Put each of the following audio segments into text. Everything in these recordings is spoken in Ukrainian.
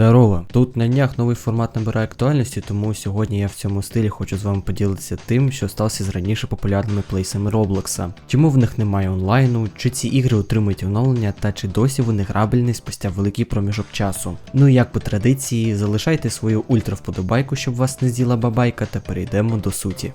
Здорово! Тут на днях новий формат набирає актуальності, тому сьогодні я в цьому стилі хочу з вами поділитися тим, що стався з раніше популярними плейсами Роблокса. Чому в них немає онлайну, чи ці ігри отримують оновлення, та чи досі вони грабельні спустя великий проміжок часу. Ну і як по традиції, залишайте свою ультра вподобайку, щоб вас не з'їла бабайка, та перейдемо до суті.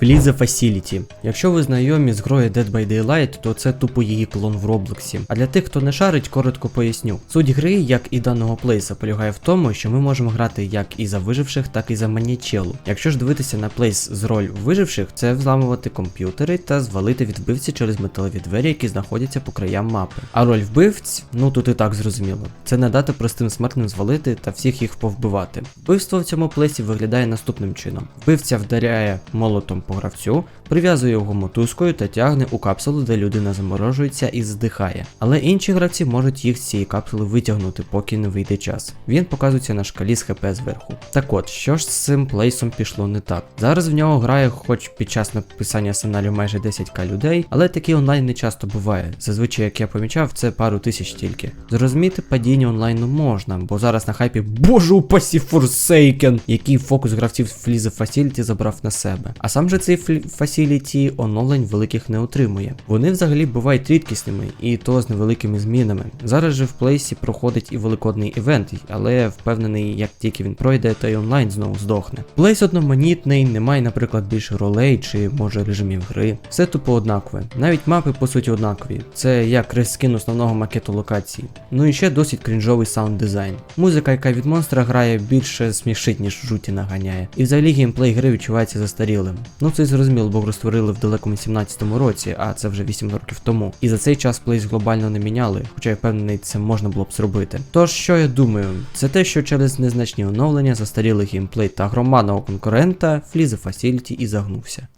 Фліза Facility. Якщо ви знайомі з грою Dead by Daylight, то це тупо її клон в Роблоксі. А для тих, хто не шарить, коротко поясню. Суть гри, як і даного плейса, полягає в тому, що ми можемо грати як і за виживших, так і за манічелу. Якщо ж дивитися на плейс з роль виживших, це взламувати комп'ютери та звалити від вбивці через металеві двері, які знаходяться по краям мапи. А роль вбивць, ну тут і так зрозуміло, це не дати простим смертним звалити та всіх їх повбивати. Вбивство в цьому плейсі виглядає наступним чином: вбивця вдаряє молотом по гравцю, прив'язує його мотузкою та тягне у капсулу, де людина заморожується і здихає. Але інші гравці можуть їх з цієї капсули витягнути, поки не вийде час. Він показується на шкалі з ХП зверху. Так от, що ж з цим плейсом пішло не так? Зараз в нього грає, хоч під час написання сценарію майже 10к людей, але такий онлайн не часто буває. Зазвичай, як я помічав, це пару тисяч тільки. Зрозуміти падіння онлайну можна, бо зараз на хайпі боже упасі Forsaken, який фокус гравців Фліза Facility забрав на себе. А сам же цей Facility оновлень великих не отримує. Вони взагалі бувають рідкісними і то з невеликими змінами. Зараз же в плейсі проходить і великодний івент, але впевнений, як тільки він пройде, то й онлайн знову здохне. Плейс одноманітний, немає, наприклад, більше ролей чи може режимів гри. Все тупо однакове. Навіть мапи по суті однакові. Це як рескін основного макету локації. Ну і ще досить крінжовий саунд дизайн. Музика, яка від монстра грає, більше смішить, ніж жуті наганяє. І взагалі геймплей гри відчувається застарілим. Ну це зрозуміло, бо розтворили в далекому 17-му році, а це вже 8 років тому. І за цей час плейс глобально не міняли, хоча я впевнений, це можна було б зробити. Тож, що я думаю, це те, що через незначні оновлення застарілий геймплей та громадного конкурента Фліза Facility і загнувся.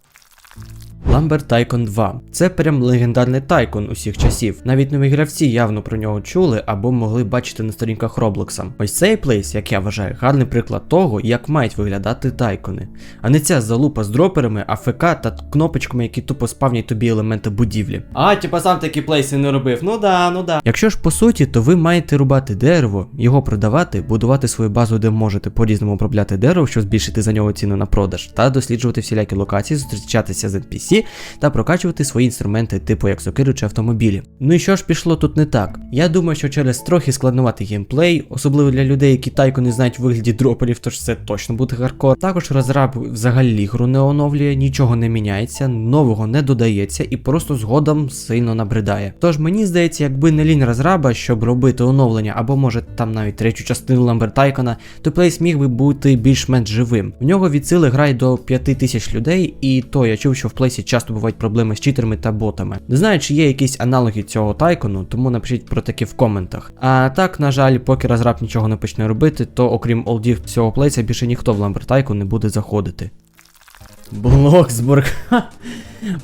Ламбер Тайкон 2. Це прям легендарний тайкон усіх часів. Навіть нові гравці явно про нього чули або могли бачити на сторінках Роблокса. Ось цей плейс, як я вважаю, гарний приклад того, як мають виглядати тайкони. А не ця залупа з дроперами, АФК та кнопочками, які тупо спавнять тобі елементи будівлі. А, типа сам такі плейси не робив. Ну да, ну да. Якщо ж по суті, то ви маєте рубати дерево, його продавати, будувати свою базу, де можете по-різному обробляти дерево, щоб збільшити за нього ціну на продаж, та досліджувати всілякі локації, зустрічатися з NPC та прокачувати свої інструменти, типу як сокири чи автомобілі. Ну і що ж пішло тут не так? Я думаю, що через трохи складнуватий геймплей, особливо для людей, які тайко не знають в вигляді дроперів, тож це точно буде хардкор. Також розраб взагалі ігру не оновлює, нічого не міняється, нового не додається і просто згодом сильно набридає. Тож мені здається, якби не лінь розраба, щоб робити оновлення, або може там навіть третю частину Ламбер Тайкона, то плейс міг би бути більш-менш живим. В нього від сили грає до 5000 людей, і то я чув, що в плейсі часто бувають проблеми з читерами та ботами. Не знаю, чи є якісь аналоги цього тайкону, тому напишіть про таке в коментах. А так, на жаль, поки розраб нічого не почне робити, то окрім олдів цього плейця більше ніхто в Ламбер Тайкон не буде заходити. Блоксбург.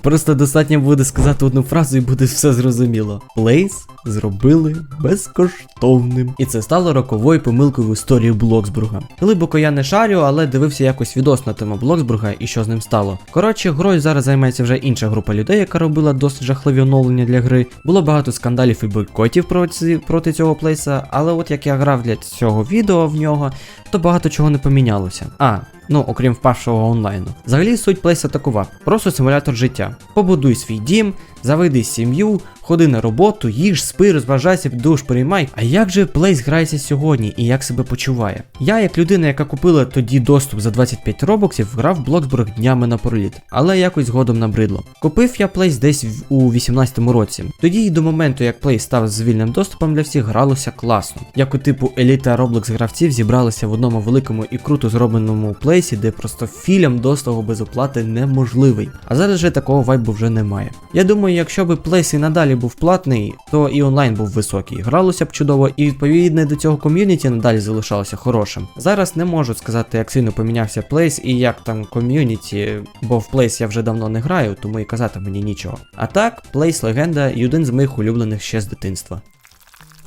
Просто достатньо буде сказати одну фразу і буде все зрозуміло. Плейс зробили безкоштовним. І це стало роковою помилкою в історії Блоксбурга. Глибоко я не шарю, але дивився якось відос на тему Блоксбурга і що з ним стало. Коротше, грою зараз займається вже інша група людей, яка робила досить жахливі оновлення для гри. Було багато скандалів і бойкотів проти, проти цього плейса, але от як я грав для цього відео в нього, то багато чого не помінялося. А, ну окрім впавшого онлайну. Взагалі суть плейса такова: просто симулятор життя. Побудуй свій дім, заведи сім'ю, ходи на роботу, їж, спи, розважайся, душ приймай. А як же плейс грається сьогодні і як себе почуває? Я, як людина, яка купила тоді доступ за 25 робоксів, грав в Блоксбург днями на проліт, але якось згодом набридло. Купив я плейс десь у 18-му році. Тоді й до моменту, як плейс став з вільним доступом для всіх, гралося класно. Як у типу еліта Roblox гравців зібралися в одному великому і круто зробленому плейсі, де просто філям доступу без оплати неможливий. А зараз же такого вайбу вже немає. Я думаю, якщо би плейс і надалі був платний, то і онлайн був високий. Гралося б чудово, і відповідне до цього ком'юніті надалі залишалося хорошим. Зараз не можу сказати, як сильно помінявся плейс і як там ком'юніті, бо в плейс я вже давно не граю, тому і казати мені нічого. А так, плейс легенда і один з моїх улюблених ще з дитинства.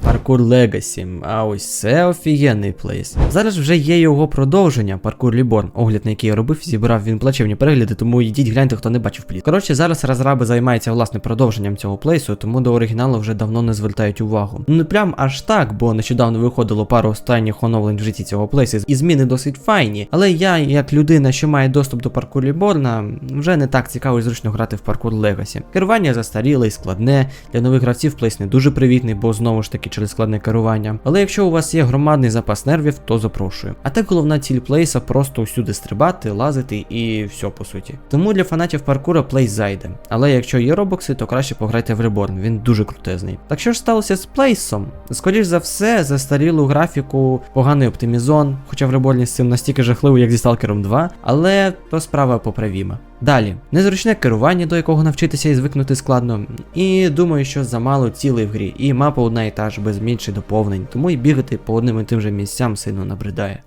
Паркур Legacy. А ось це офігенний плейс. Зараз вже є його продовження, Паркур Reborn, огляд на який я робив, зібрав він плачевні перегляди, тому йдіть гляньте, хто не бачив пліт. Коротше, зараз розраби займаються власне продовженням цього плейсу, тому до оригіналу вже давно не звертають увагу. Ну не прям аж так, бо нещодавно виходило пару останніх оновлень в житті цього плейсу, і зміни досить файні. Але я, як людина, що має доступ до паркур Reborn, вже не так цікаво і зручно грати в паркур Legacy. Керування застаріле і складне. Для нових гравців плейс не дуже привітний, бо знову ж таки через складне керування. Але якщо у вас є громадний запас нервів, то запрошую. А так головна ціль плейса просто усюди стрибати, лазити і все по суті. Тому для фанатів паркура плейс зайде. Але якщо є робокси, то краще пограйте в Reborn, він дуже крутезний. Так що ж сталося з плейсом? Скоріш за все, застарілу графіку, поганий оптимізон, хоча в Reborn з цим настільки жахливо, як зі Stalker 2, але то справа поправіма. Далі, незручне керування, до якого навчитися і звикнути складно. І думаю, що замало цілей в грі, і мапа одна і та ж без менше доповнень, тому і бігати по одним і тим же місцям сильно набридає.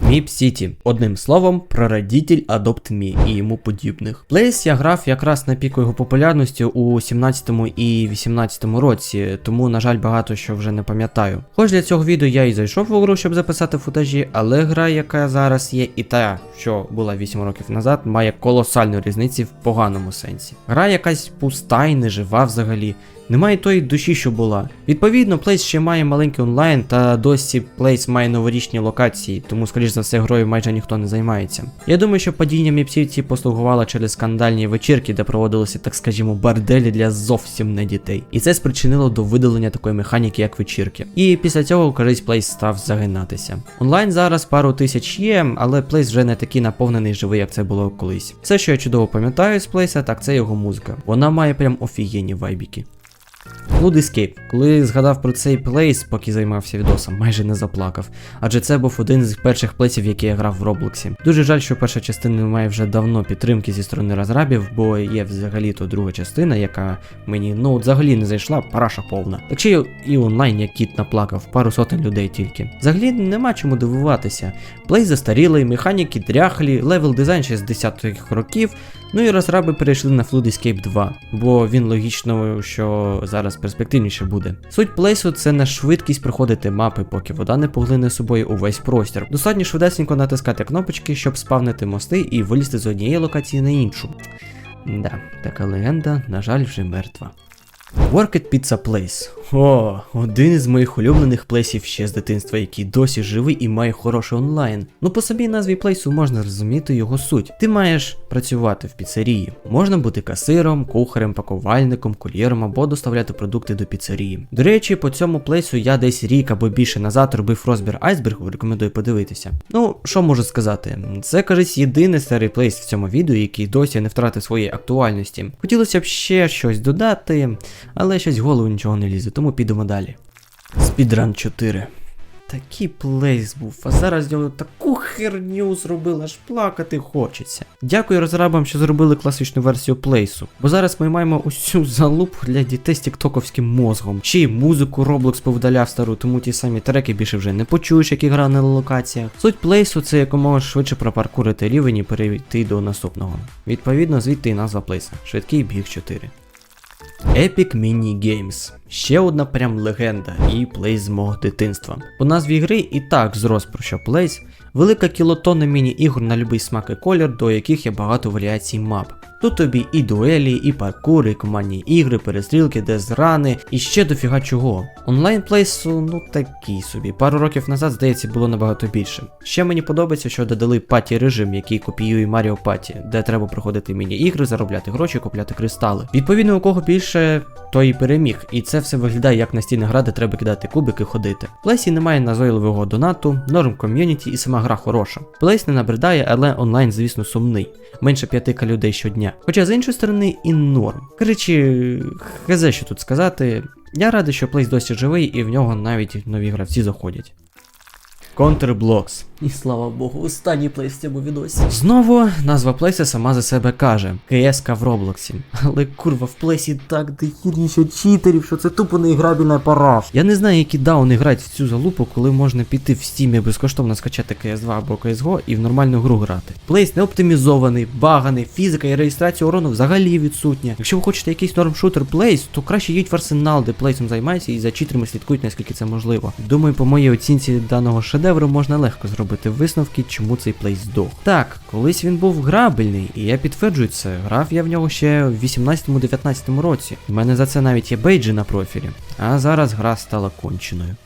Міп Сіті. Одним словом, прародитель Adopt Me і йому подібних. Плейс я грав якраз на піку його популярності у 17 і 18 році, тому, на жаль, багато що вже не пам'ятаю. Хоч для цього відео я і зайшов в гру, щоб записати футажі, але гра, яка зараз є, і та, що була 8 років назад, має колосальну різницю в поганому сенсі. Гра якась пуста і нежива взагалі. Немає тої душі, що була. Відповідно, Place ще має маленький онлайн, та досі Place має новорічні локації, тому, скоріш за все, грою майже ніхто не займається. Я думаю, що падіння міпсівці послугувало через скандальні вечірки, де проводилися, так скажімо, борделі для зовсім не дітей. І це спричинило до видалення такої механіки, як вечірки. І після цього, кажись, Place став загинатися. Онлайн зараз пару тисяч є, але Place вже не такий наповнений живий, як це було колись. Все, що я чудово пам'ятаю з Place, так це його музика. Вона має прям офігенні вайбіки. Blood Escape. Коли згадав про цей плейс, поки займався відосом, майже не заплакав, адже це був один з перших плейсів, які я грав в Роблоксі. Дуже жаль, що перша частина не має вже давно підтримки зі сторони розрабів, бо є взагалі-то друга частина, яка мені ну взагалі не зайшла, параша повна. Так ще і онлайн як кіт наплакав, пару сотень людей тільки. Взагалі нема чому дивуватися. Плейс застарілий, механіки дряхлі, левел дизайн ще з 10-х років. Ну і розраби перейшли на Flood Escape 2, бо він логічно, що зараз перспективніше буде. Суть плейсу це на швидкість проходити мапи, поки вода не поглине собою увесь простір. Достатньо швидесенько натискати кнопочки, щоб спавнити мости і вилізти з однієї локації на іншу. Да, така легенда, на жаль, вже мертва. Worked Pizza Place. О, один із моїх улюблених плейсів ще з дитинства, який досі живий і має хороший онлайн. Ну по самій назві плейсу можна розуміти його суть. Ти маєш працювати в піцерії. Можна бути касиром, кухарем, пакувальником, кур'єром або доставляти продукти до піцерії. До речі, по цьому плейсу я десь рік або більше назад робив розбір айсбергу, рекомендую подивитися. Ну, що можу сказати? Це кажись єдиний старий плейс в цьому відео, який досі не втратив своєї актуальності. Хотілося б ще щось додати, але щось голову нічого не лізе, тому підемо далі. Speedrun 4. Такий плейс був, а зараз з нього таку херню зробили, аж плакати хочеться. Дякую розрабам, що зробили класичну версію плейсу. Бо зараз ми маємо усю залупу для дітей з тіктоковським мозгом. Чи музику Roblox повдаляв стару, тому ті самі треки більше вже не почуєш, які грали на локаціях. Суть плейсу це якомога швидше пропаркурити рівень і перейти до наступного. Відповідно, звідти і назва плейса. Швидкий біг 4. Epic Mini Games. Ще одна прям легенда і плейс з мого дитинства. По назві гри і так зрос про що плейс, велика кілотонна міні-ігор на любий смак і колір, до яких є багато варіацій мап. Тут тобі і дуелі, і паркури, і командні ігри, перестрілки, дезрани, і ще дофіга чого. Онлайн плейсу, ну такий собі. Пару років назад, здається, було набагато більше. Ще мені подобається, що додали паті режим, який копіює Маріо Паті, де треба проходити міні-ігри, заробляти гроші, купляти кристали. Відповідно, у кого більше, той і переміг. І це все виглядає як настільна гра, де треба кидати кубики ходити. В плейсі немає назойливого донату, норм ком'юніті і сама гра хороша. Плейс не набридає, але онлайн, звісно, сумний. Менше п'ятика людей щодня. Хоча з іншої сторони і норм. Коротше, хз що тут сказати. Я радий, що Плейс досі живий і в нього навіть нові гравці заходять. Counterblocks. І слава Богу, останній плейс в цьому відосі. Знову назва плейса сама за себе каже: КСК в Роблоксі. Але курва, в плейсі так дохірніше читерів, що це тупо неіграбільна параш. Я не знаю, які дауни грають в цю залупу, коли можна піти в стімі безкоштовно скачати CS2 або CSGO і в нормальну гру грати. Плейс не оптимізований, баганий, фізика і реєстрація урону взагалі відсутня. Якщо ви хочете якийсь норм-шутер плейс, то краще їдь в арсенал, де плейсом займається і за читерами слідкують, наскільки це можливо. Думаю, по моїй оцінці даного шедевру можна легко зробити висновки, чому цей плей здох. Так, колись він був грабельний, і я підтверджую це. Грав я в нього ще в 18-19 році. У мене за це навіть є бейджі на профілі. А зараз гра стала конченою.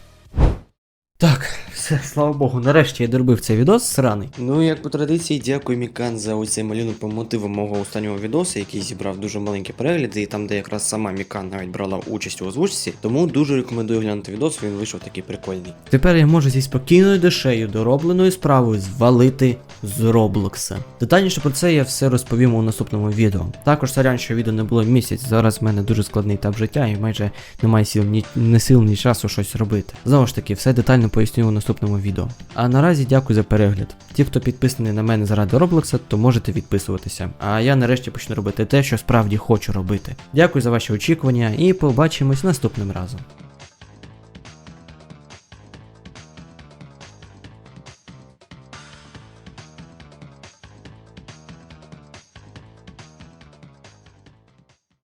Так, все, слава Богу, нарешті я доробив цей відос сраний. Ну, як по традиції, дякую Мікан за оцей малюнок по мотивам мого останнього відосу, який зібрав дуже маленькі перегляди, і там, де якраз сама Мікан навіть брала участь у озвучці. Тому дуже рекомендую глянути відос, він вийшов такий прикольний. Тепер я можу зі спокійною душею доробленою справою звалити з Роблокса. Детальніше про це я все розповім у наступному відео. Також сорян, що відео не було місяць. Зараз в мене дуже складний етап життя і майже немає сил ні, ні сил, ні часу щось робити. Знову ж таки, все детально поясню у наступному відео. А наразі дякую за перегляд. Ті, хто підписаний на мене заради Роблокса, то можете відписуватися. А я нарешті почну робити те, що справді хочу робити. Дякую за ваші очікування і побачимось наступним разом.